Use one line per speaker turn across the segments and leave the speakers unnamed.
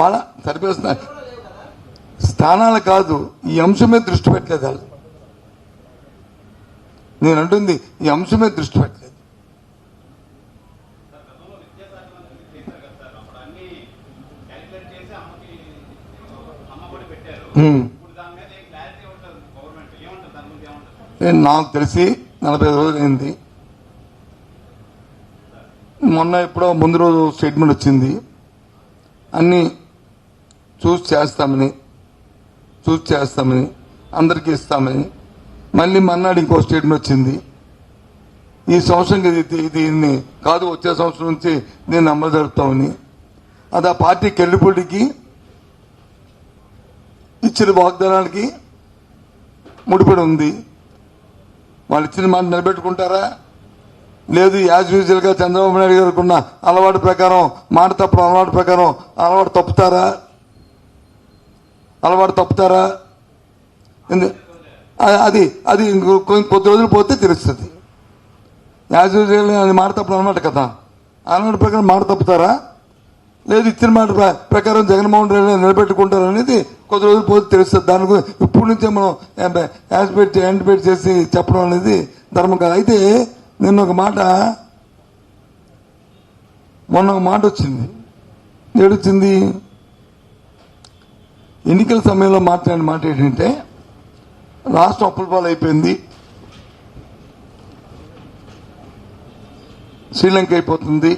వాళ్ళ సరిపోతున్నారు స్థానాలు కాదు ఈ అంశం మీద దృష్టి పెట్టలేదు వాళ్ళు. నేను అంటుంది ఈ అంశం మీద దృష్టి పెట్టలేదు. నాకు తెలిసి నలభై ఐదు రోజులు అయింది. మొన్న ఎప్పుడో ముందు రోజు స్టేట్మెంట్ వచ్చింది. అన్ని చూసి చేస్తామని చూసి చేస్తామని అందరికీ ఇస్తామని మళ్ళీ మన్నాడు ఇంకో స్టేట్మెంట్ వచ్చింది. ఈ సంవత్సరం ఇది దీన్ని కాదు వచ్చే సంవత్సరం నుంచి దీన్ని అమలు జరుపుతామని. అది ఆ పార్టీ కెళ్ళిపోటీకి ఇచ్చిన వాగ్దానానికి ముడిపడి ఉంది. వాళ్ళు ఇచ్చిన మాట నిలబెట్టుకుంటారా? లేదు యాజ్ యూజువల్గా చంద్రబాబు నాయుడు గారికి ఉన్న అలవాటు ప్రకారం మాట తప్పడం అలవాటు ప్రకారం అలవాటు తప్పుతారా? అలవాటు తప్పుతారా? అది అది కొద్ది రోజులు పోతే తెలుస్తుంది. యాజ్ యూజువల్ అది మాట తప్పడం అనమాట కదా. అలవాటు ప్రకారం మాట తప్పుతారా? లేదు ఇచ్చిన మాట ప్ర- ప్రకారం జగన్మోహన్ రెడ్డి నిలబెట్టుకుంటారు అనేది కొద్ది రోజులు పోతే తెలుస్తుంది. దాని గురించి ఇప్పటి నుంచే మనం యాస్పెక్ట్ యాంటిపేట్ చేసి చెప్పడం అనేది ధర్మం కాదు. అయితే నిన్న ఒక మాట మొన్న ఒక మాట వచ్చింది. ఏడొచ్చింది? ఎన్నికల సమయంలో మాట్లాడిన మాట ఏంటంటే రాష్ట్రం అప్పుల పాలు అయిపోయింది శ్రీలంక అయిపోతుంది.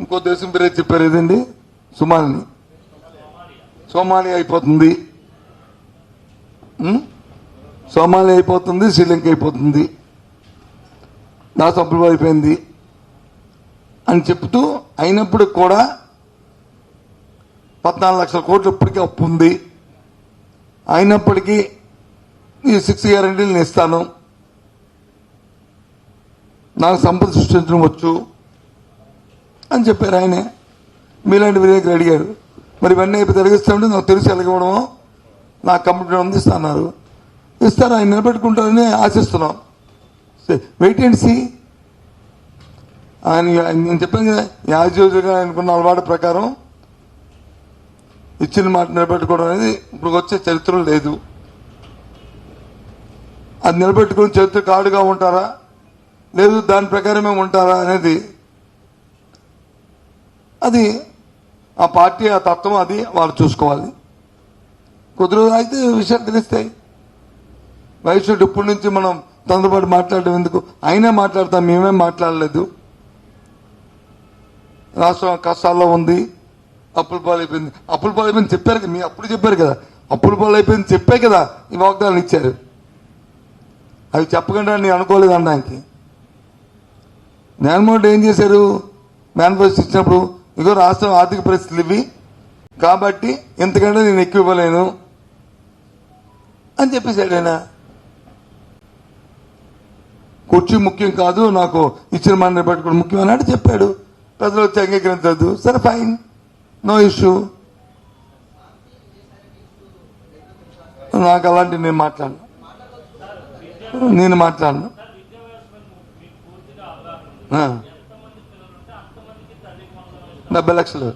ఇంకో దేశం పేరే చెప్పారు ఏదండి? సుమాలిని. సోమాలి అయిపోతుంది. సోమాలి అయిపోతుంది శ్రీలంక అయిపోతుంది. దాసు అప్పులు అయిపోయింది అని చెప్తూ అయినప్పుడు కూడా పద్నాలుగు లక్షల కోట్లు ఇప్పటికీ అప్పు ఉంది. అయినప్పటికీ ఈ సిక్స్ గ్యారంటీలు నేను ఇస్తాను. నాకు సంపద సృష్టించడం వచ్చు అని చెప్పారు ఆయనే. మీలాంటి విలేకరు అడిగారు. మరి ఇవన్నీ అయిపోయి తిరిగిస్తామంటే నాకు తెలిసి ఎలగవడమో నాకు కంప్యూటర్ ఉంది ఇస్తారు ఆయన నిలబెట్టుకుంటారని ఆశిస్తున్నాం. వెయిట్ అండ్ సి ఆయన నేను చెప్పాను కదా యాజ్యోజుగా ఆయనకున్న అలవాటు ప్రకారం ఇచ్చిన మాట నిలబెట్టుకోవడం అనేది ఇప్పుడు వచ్చే చరిత్ర లేదు. అది నిలబెట్టుకుని చరిత్ర కాడుగా ఉంటారా? లేదు దాని ప్రకారమే ఉంటారా అనేది అది ఆ పార్టీ ఆ తత్వం అది వాళ్ళు చూసుకోవాలి. కొద్ది రోజులు అయితే విషయాలు తెలుస్తాయి. వయసు ఇప్పటి నుంచి మనం తొందరపాటు మాట్లాడడం ఎందుకు? అయినా మాట్లాడతాం మేమేం మాట్లాడలేదు. రాష్ట్రం కష్టాల్లో ఉంది అప్పుల పాలు అయిపోయింది అప్పుల పాలు అయిపోయింది చెప్పారు కదా మీ అప్పుడు చెప్పారు కదా. అప్పుల పాలు అయిపోయింది చెప్పే కదా ఈ వాగ్దానాలు ఇచ్చారు. అవి చెప్పకుండా నేను అనుకోలేదు అనడానికి. జగన్మోహన్ ఏం చేశారు? మేనిఫెస్టో ఇచ్చినప్పుడు ఇగో రాష్ట్రం ఆర్థిక పరిస్థితులు ఇవి కాబట్టి ఎంతకంటే నేను ఎక్కువ ఇవ్వలేను అని చెప్పేశాడు ఆయన. కుర్చీ ముఖ్యం కాదు నాకు ఇచ్చిన మాట పెట్టుకోవడం ముఖ్యం అంటే చెప్పాడు. ప్రజలు వచ్చి అంగీకరించద్దు. సరే ఫైన్ నో ఇష్యూ నాకు అలాంటి నేను మాట్లాడను. నేను మాట్లాడను. డెబ్బై లక్షలు.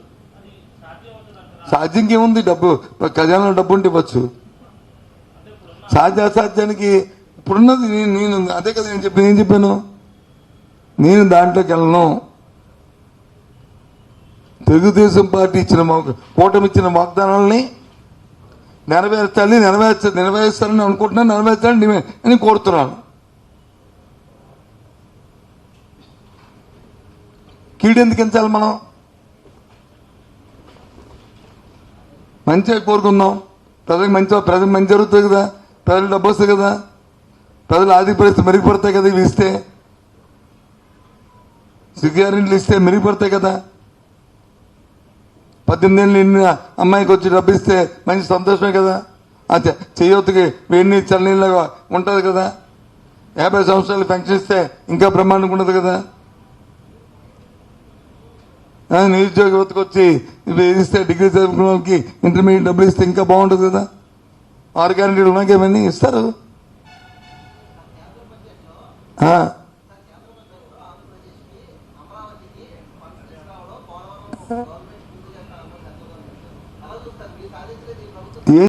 సాధ్యం ఏముంది డబ్బు? ఖజానాలో డబ్బు ఉంటే ఇవ్వచ్చు. సాధ్య అసాధ్యానికి ఇప్పుడున్నది నేను నేను అదే కదా నేను చెప్పి నేను చెప్పాను? నేను దాంట్లోకి వెళ్ళను. తెలుగుదేశం పార్టీ ఇచ్చిన కూటమి ఇచ్చిన వాగ్దానాలని నెరవేర్చాలి నెరవేర్చ నెరవేరుస్తారని అనుకుంటున్నాను నెరవేర్చాలని నేను అని కోరుతున్నాను. కీడు ఎందుకు ఎంచాలి మనం? మంచిగా కోరుకుందాం ప్రజలకు మంచి ప్రజలకు మంచి జరుగుతుంది కదా. ప్రజలు డబ్బు వస్తుంది కదా. ప్రజలు ఆర్థిక పరిస్థితి మెరుగుపడతాయి కదా ఇవి ఇస్తే? సిగ్గారెంట్లు ఇస్తే మెరుగుపడతాయి కదా? పద్దెనిమిది ఏళ్ళు నిన్న అమ్మాయికి వచ్చి డబ్బు ఇస్తే మంచి సంతోషమే కదా? ఆ చేయొత్తుకి వేడిని చల్లనీళ్ళగా ఉంటుంది కదా? యాభై సంవత్సరాలు పెన్షన్ ఇస్తే ఇంకా బ్రహ్మాండంగా ఉండదు కదా? నిరుద్యోగ యువతకు వచ్చి ఇస్తే డిగ్రీ చదువుకున్న వాళ్ళకి ఇంటర్మీడియట్ డబ్బులు ఇస్తే ఇంకా బాగుంటుంది కదా? ఆరు గ్యారంటీలు ఉన్నాయి ఇస్తారు. ఆ.